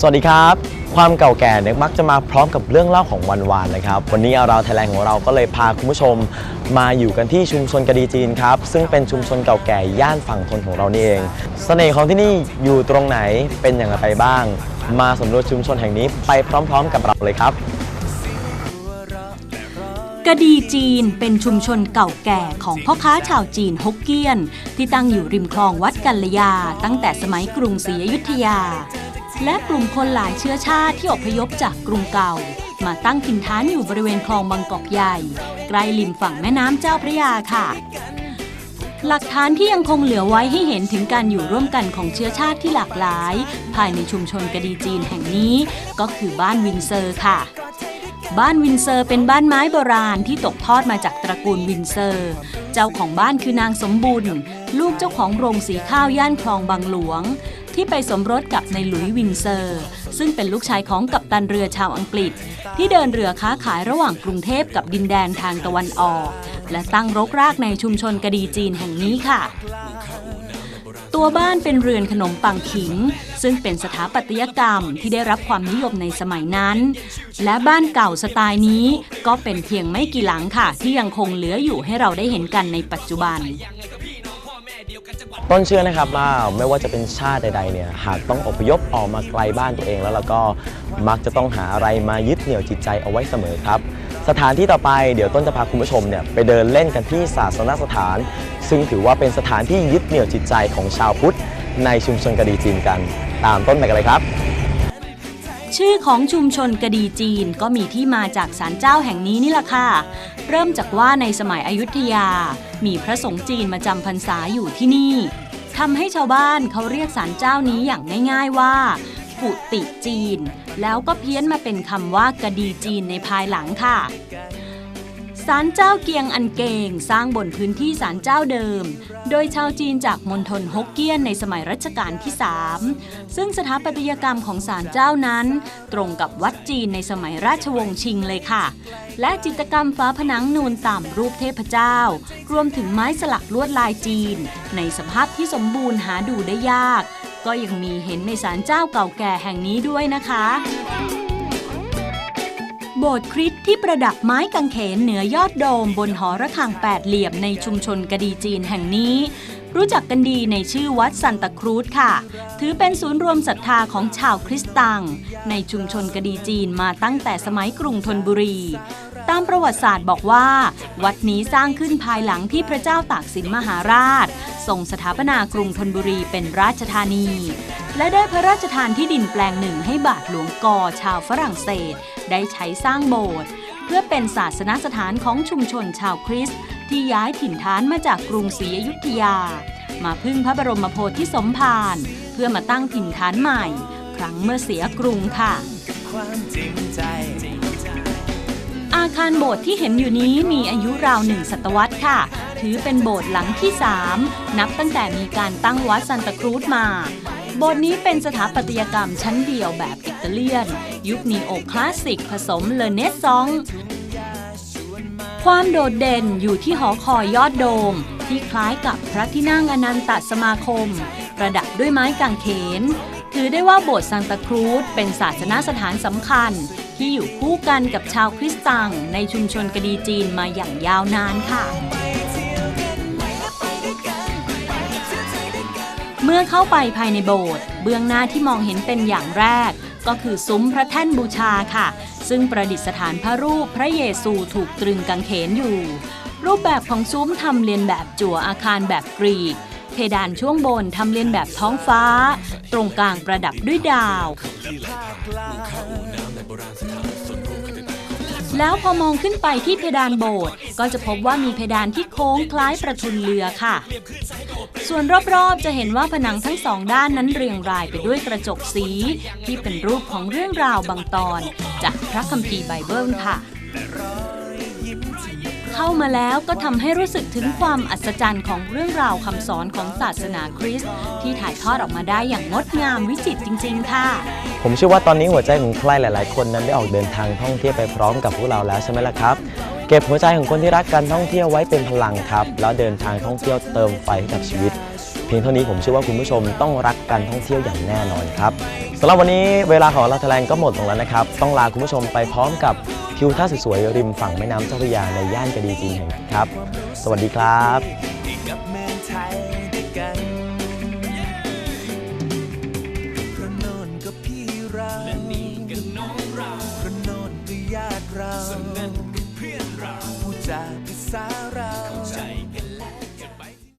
สวัสดีครับ ความเก่าแก่เนี่ยมักจะมาพร้อมกับเรื่องเล่าของวันวานนะครับ วันนี้เอาเราไทยแลนด์ของเราก็เลยพาคุณผู้ชมมาอยู่กันที่ชุมชนกะดีจีนครับ ซึ่งเป็นชุมชนเก่าแก่ย่านฝั่งทนของเรานี่เองเสน่ห์ของที่นี่อยู่ตรงไหนเป็นอย่างไรบ้าง มาสำรวจชุมชนแห่งนี้ไปพร้อม ๆ กับเราเลยครับกะดีจีนเป็นชุมชนเก่าแก่ของพ่อค้าชาวจีนฮกเกี้ยน ที่ตั้งอยู่ริมคลองวัดกัลยา ตั้งแต่สมัยกรุงศรีอยุธยา และกลุ่มคนหลายเชื้อชาติที่อพยพจากกรุงเก่า มาตั้งถิ่นฐานอยู่บริเวณคลองบางกอกใหญ่ ใกล้ริมฝั่งแม่น้ำเจ้าพระยาค่ะ หลักฐานที่ยังคงเหลือไว้ให้เห็นถึงการอยู่ร่วมกันของเชื้อชาติที่หลากหลาย ภายในชุมชนกะดีจีนแห่งนี้ ก็คือบ้านวินเซอร์ค่ะบ้านวินเซอร์เป็นบ้านไม้โบราณที่ตกทอดมาจากตระกูลวินเซอร์ เจ้าของบ้านคือนางสมบุญ ลูกเจ้าของโรงสีข้าวย่านคลองบางหลวง ที่ไปสมรสกับในหลุยวินเซอร์ ซึ่งเป็นลูกชายของกัปตันเรือชาวอังกฤษ ที่เดินเรือค้าขายระหว่างกรุงเทพกับดินแดนทางตะวันออก และตั้งรกรากในชุมชนกะดีจีนแห่งนี้ค่ะตัวบ้านเป็นเรือนขนมปังขิง ซึ่งเป็นสถาปัตยกรรมที่ได้รับความนิยมในสมัยนั้น และบ้านเก่าสไตล์นี้ก็เป็นเพียงไม่กี่หลังค่ะ ที่ยังคงเหลืออยู่ให้เราได้เห็นกันในปัจจุบัน ต้นเชื่อนะครับว่าไม่ว่าจะเป็นชาติใดๆเนี่ยหากต้องอพยพออกมาไกลบ้านตัวเองแล้วเราก็มักจะต้องหาอะไรมายึดเหนี่ยวจิตใจเอาไว้เสมอครับ สถานที่ต่อไปเดี๋ยวต้นจะพาคุณผู้ชมเนี่ยไปเดินเล่นกันที่ศาสนสถาน ซึ่งถือว่าเป็นสถานที่ยึดเหนี่ยวจิตใจของชาวพุทธในชุมชนกะดีจีนกัน ตามต้นไปกันเลยครับ ชื่อของชุมชนกะดีจีนก็มีที่มาจากศาลเจ้าแห่งนี้นี่แหละค่ะ เริ่มจากว่าในสมัยอยุธยา มีพระสงฆ์จีนมาจำพรรษาอยู่ที่นี่ทำให้ชาวบ้านเขาเรียกศาลเจ้านี้อย่างง่าย ๆว่ากุติจีน แล้วก็เพี้ยนมาเป็นคำว่ากะดีจีนในภายหลังค่ะ ศาลเจ้าเกียงอันเกงสร้างบนพื้นที่ศาลเจ้าเดิม โดยชาวจีนจากมณฑลฮกเกี้ยนในสมัยรัชกาลที่ 3 ซึ่งสถาปัตยกรรมของศาลเจ้านั้น ตรงกับวัดจีนในสมัยราชวงศ์ชิงเลยค่ะ และจิตรกรรมฝาผนังนูนต่ำรูปเทพเจ้า รวมถึงไม้สลักลวดลายจีน ในสภาพที่สมบูรณ์หาดูได้ยาก ก็ยังมีเห็นในศาลเจ้าเก่าแก่แห่งนี้ด้วยนะคะ โบสถ์คริสต์ที่ประดับไม้กางเขนเหนือยอดโดมบนหอระฆังแปดเหลี่ยมในชุมชนกะดีจีนแห่งนี้ รู้จักกันดีในชื่อวัดซันตาครูซค่ะ ถือเป็นศูนย์รวมศรัทธาของชาวคริสต์ตัง ในชุมชนกะดีจีนมาตั้งแต่สมัยกรุงธนบุรี ตามประวัติศาสตร์บอกว่า วัดนี้สร้างขึ้นภายหลังที่พระเจ้าตากสินมหาราช ทรงสถาปนากรุงธนบุรีเป็นราชธานี และได้พระราชทานที่ดินแปลงหนึ่งให้บาทหลวงกอชาวฝรั่งเศส ได้ใช้สร้างโบสถ์เพื่อเป็นศาสนสถานของชุมชนชาวคริสต์ที่ย้ายถิ่นฐานมาจากกรุงศรีอยุธยา มาพึ่งพระบรมโพธิสมภารเพื่อมาตั้งถิ่นฐานใหม่ ครั้งเมื่อเสียกรุงค่ะอาคารโบสถ์ที่เห็นอยู่นี้มีอายุราวหนึ่งศตวรรษค่ะ ถือเป็นโบสถ์หลังที่ 3 นับตั้งแต่มีการตั้งวัดซันตาครูซมาโบสถ์นี้เป็นสถาปัตยกรรมชั้นเดียวแบบอิตาเลียน ยุคนีโอคลาสสิกผสมเลเนสซองความโดดเด่นอยู่ที่หอคอยยอดโดม ที่คล้ายกับพระที่นั่งอนันตสมาคม ประดับด้วยไม้กางเขน ถือได้ว่าโบสถ์ซันตาครูซเป็นศาสนสถานสำคัญ ที่อยู่คู่กันกับชาวคริสต์ตังในชุมชนกะดีจีนมาอย่างยาวนานค่ะ เมื่อเข้าไปภายในโบสถ์เบื้องหน้าที่มองเห็นเป็นอย่างแรก ก็คือซุ้มพระแท่นบูชาค่ะ ซึ่งประดิษฐานพระรูปพระเยซูถูกตรึงกางเขนอยู่ รูปแบบของซุ้มทำเลียนแบบจั่วอาคารแบบกรีกเพดานช่วงบนทำเลียนแบบท้องฟ้า ตรงกลางประดับด้วยดาว แล้วพอมองขึ้นไปที่เพดานโบสถ์ก็จะพบว่ามีเพดานที่โค้งคล้ายประทุนเรือค่ะ ส่วนรอบๆจะเห็นว่าผนังทั้งสองด้านนั้นเรียงรายไปด้วยกระจกสี ที่เป็นรูปของเรื่องราวบางตอน จากพระคัมภีร์ไบเบิลค่ะ เข้ามาแล้วก็ทำให้รู้สึกถึงความอัศจรรย์ของเรื่องราวคำสอนของศาสนาคริสต์ที่ถ่ายทอดออกมาได้อย่างงดงามวิจิตรจริง ๆ ค่ะ ผมเชื่อว่าตอนนี้หัวใจของใครหลาย ๆ คนนั้นได้ออกเดินทางท่องเที่ยวไปพร้อมกับพวกเราแล้วใช่ไหมล่ะครับ เก็บหัวใจของคนที่รักการท่องเที่ยวไว้เป็นพลังครับ แล้วเดินทางท่องเที่ยวเติมไฟให้กับชีวิต เพียงเท่านี้ผมเชื่อว่าคุณผู้ชมต้องรักการท่องเที่ยวอย่างแน่นอนครับสำหรับวันนี้เวลาของเราแถลงก็หมดลงแล้วนะครับ ต้องลาคุณผู้ชมไปพร้อมกับ ทิวทัศน์สวยๆริมฝั่งแม่น้ำเจ้าพระยาในย่านกระดีจีนแห่งนี้ครับ สวัสดีครับสนั่นคือเพื่